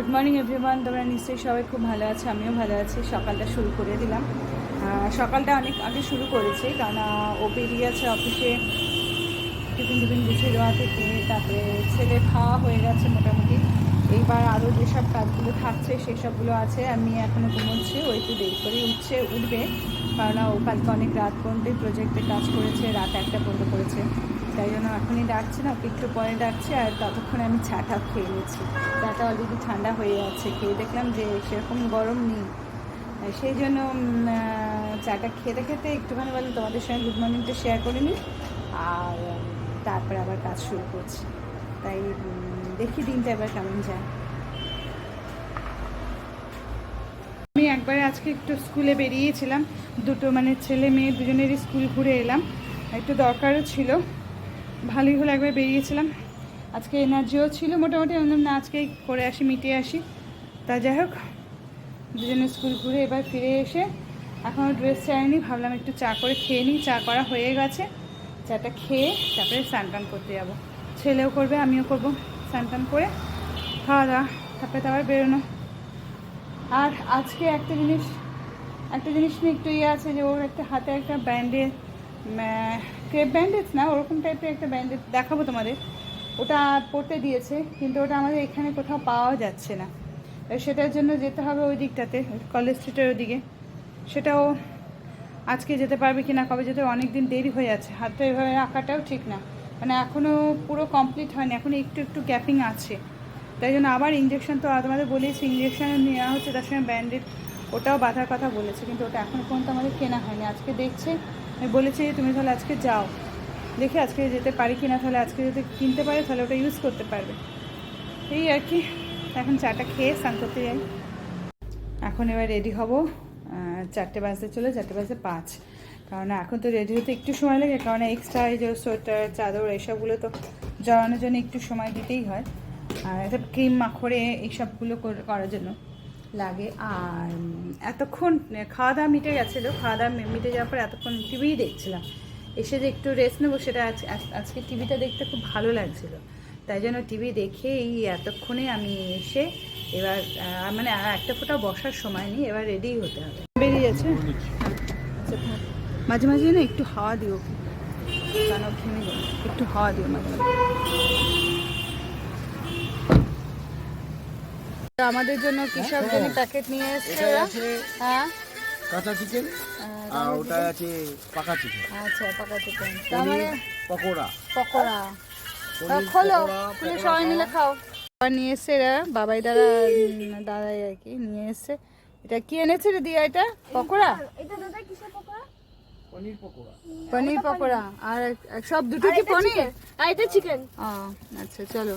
Good morning everyone তোমরা নিশ্চয়ই সবাই খুব ভালো আছে, আমিও ভালো আছি। সকালটা শুরু করে দিলাম। সকালটা অনেক আগে শুরু করেছি, কারণ ও বেরিয়ে আছে অফিসে। টিফিন টিফিন গুছিয়ে দেওয়া থেকে তারপরে ছেলে খাওয়া হয়ে গেছে মোটামুটি। এইবার আরও যেসব কাজগুলো থাকছে, সেসবগুলো আছে। আমি এখনও ঘুমোচ্ছি, ও একটু দেরি করে উঠছে, উঠবে। কারণ ও কালকে অনেক রাত পর্যন্ত প্রজেক্টে কাজ করেছে, রাত একটা পর্যন্ত করেছে। তাই জন্য এখনই ডাকছে না, একটু পরে ডাকছে আর ততক্ষণে আমি চাটা খেয়ে নিচ্ছি। চাটা অলরেডি ঠান্ডা হয়ে যাচ্ছে খেয়ে দেখলাম যে সেরকম গরম নেই। সেই জন্য চাটা খেতে খেতে একটুখানি বলে তোমাদের সঙ্গে গুড মর্নিংটা শেয়ার করে নিই আর তারপরে আবার কাজ শুরু করছি। তাই দেখি দিনটা এবার কেমন যায় আমি একবারে আজকে একটু স্কুলে বেরিয়েছিলাম। দুটো মানে ছেলে মেয়ে দুজনেরই স্কুল ঘুরে এলাম। একটু দরকারও ছিল। ভালোই হলো একবার বেরিয়েছিলাম। আজকে এনার্জিও ছিল মোটামুটি বললাম, না আজকেই করে আসি, মিটিয়ে আসি। তা যাই হোক, দুজনে স্কুল ঘুরে এবার ফিরে এসে এখনও ড্রেস চাইনি ভাবলাম একটু চা করে খেয়ে নিই। চা করা হয়ে গেছে। চাটা খেয়ে তারপরে স্নান টান করতে যাব। ছেলেও করবে, আমিও করব। স্নান টান করে খাওয়া দাওয়া, তারপরে তারপর বেরোনো। আর আজকে একটা জিনিস একটা জিনিস নিয়ে একটু ইয়ে আছে যে ওর একটা হাতে একটা ব্যান্ডেজ ক্রেপ ব্যান্ডেজ না, ওরকম টাইপের একটা ব্যান্ডেজ দেখাবো তোমাদের। ওটা পড়তে দিয়েছে, কিন্তু ওটা আমাদের এখানে কোথাও পাওয়া যাচ্ছে না। সেটার জন্য যেতে হবে ওই দিকটাতে কলেজ স্ট্রিটের ওদিকে। সেটাও আজকে যেতে পারবে কি না কবে যেতে অনেক দিন দেরি হয়ে যাচ্ছে। হাতটা এভাবে রাখাটাও ঠিক না। মানে এখনও পুরো কমপ্লিট হয়নি এখনও একটু একটু গ্যাপিং আছে। তাই জন্য আবার ইঞ্জেকশন তো তোমাদের বলেছি ইঞ্জেকশন নেওয়া হচ্ছে, তার সঙ্গে ব্যান্ডেড ওটাও বাঁধার কথা বলেছে, কিন্তু ওটা এখনও পর্যন্ত আমাদের কেনা হয়নি। আজকে দেখছে, আমি বলেছি যে তুমি তাহলে আজকে যাও। দেখি আজকে যেতে পারি কি না তাহলে আজকে যদি কিনতে পারে, তাহলে ওটা ইউজ করতে পারবে। এই আর কি, এখন চাটা খেয়ে স্নান করতে যাই। এখন এবার রেডি হব চারটে বাজতে চলে, চারটে বাজতে পাঁচ। কারণ এখন তো রেডি হতে একটু সময় লাগে, কারণ এক্সট্রা এই যে সোয়েটার চাদর, এইসবগুলো তো জড়ানোর জন্য একটু সময় দিতেই হয়। আর একটা ক্রিম মাখরে এইসবগুলো কর- করার জন্য লাগে। আর এতক্ষণ খাওয়া দাওয়া মিটে গেছিল। খাওয়া দাওয়া মিটে যাওয়ার পর এতক্ষণ টিভিই দেখছিলাম। এসে যে একটু রেস্ট নেব সেটা আজ, আজ- আজকে টিভিটা দেখতে খুব ভালো লাগছিল। তাই জন্য টিভি দেখে এই এতক্ষণে আমি এসে এবার মানে একটা ফোঁটা বসার সময় নেই, এবার রেডি হতে হবে। বেরিয়ে যাচ্ছে? মাঝে মাঝে না একটু হাওয়া দিও। কেন ঘেমে একটু হাওয়া দিও মাঝে মাঝে তো আমাদের জন্য কি সব জানি প্যাকেট নিয়ে এসছে? হ্যাঁ? কাঁচা চিকেন আর ওটা আছে পাকা চিকেন আচ্ছা পাকা চিকেন তার মানে পকোড়া। পকোড়া। খোলো পকোড়া, সবাই মিলে খাও। আবার নিয়ে এসছে এরা বাবাই উম, দাদাই আর কি নিয়ে এসছে। এটা কি এনেছে রে দিয়া এটা? পকোড়া? পনির পকোড়া। পনির পকোড়া। আর সব দুটো কি পনির? আর এটা চিকেন ও আচ্ছা চলো।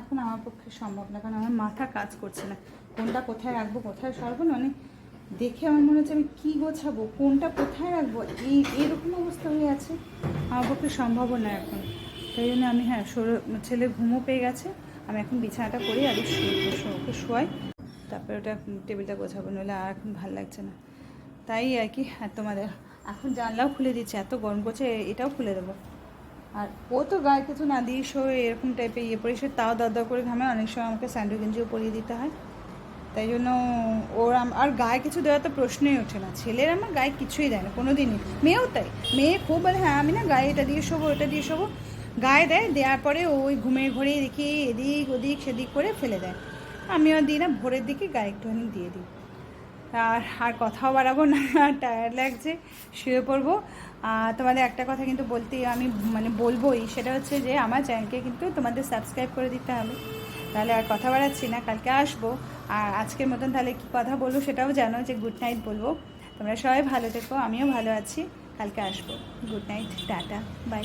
এখন আমার পক্ষে সম্ভব না, কারণ আমার মাথা কাজ করছে না। কোনটা কোথায় রাখব, কোথায় সরবো, না মানে দেখে আমার মনে হচ্ছে আমি কী গোছাবো, কোনটা কোথায় রাখব, এই, এরকম অবস্থা হয়ে আছে। আমার পক্ষে সম্ভবও না এখন। তাই জন্য আমি হ্যাঁ সরো, ছেলে ঘুমও পেয়ে গেছে। আমি এখন বিছানাটা করি বসে ওকে শোয়াই। তারপরে ওটা টেবিলটা গোছাবো, নইলে আর এখন ভালো লাগছে না। তাই আর কি, আর তোমাদের, এখন জানলাও খুলে দিচ্ছে, এত গরম করছে এটাও খুলে দেবো। আর ও তো গায়ে কিছু না দিয়ে শো এরকম টাইপের ইয়ে পরে সে তাও দাদা করে ঘামে, অনেক সময় আমাকে স্যান্ডো গেঞ্জিও পরিয়ে দিতে হয়। তাই জন্য ওর আর গায়ে কিছু দেওয়া তো প্রশ্নই ওঠে না। ছেলের আমার গায়ে কিছুই দেয় না কোনো দিনই মেয়েও তাই। মেয়ে খুব বলে হ্যাঁ আমি না গায়ে এটা দিয়ে শোবো, ওটা দিয়ে শোবো। গায়ে দেয়, দেওয়ার পরে ওই ঘুমের ঘরে দেখি এদিক, ওদিক, সেদিক করে ফেলে দেয়। আমিও দিই না, ভোরের দিকে গায়ে একটুখানি দিয়ে দিই। আর আর কথাও বাড়াবো না টায়ার লাগছে, শুয়ে পড়ব। তোমাদের একটা কথা কিন্তু বলতে আমি মানে বলবোই, সেটা হচ্ছে যে আমার চ্যানেলকে কিন্তু তোমাদের সাবস্ক্রাইব করে দিতে হবে। তাহলে আর কথা বাড়াচ্ছি না, কালকে আসব। আর আজকের মতন তাহলে কি কথা বলব সেটাও জানো যে গুড নাইট বলব। তোমরা সবাই ভালো থেকো, আমিও ভালো আছি। কালকে আসব। Good night tata bye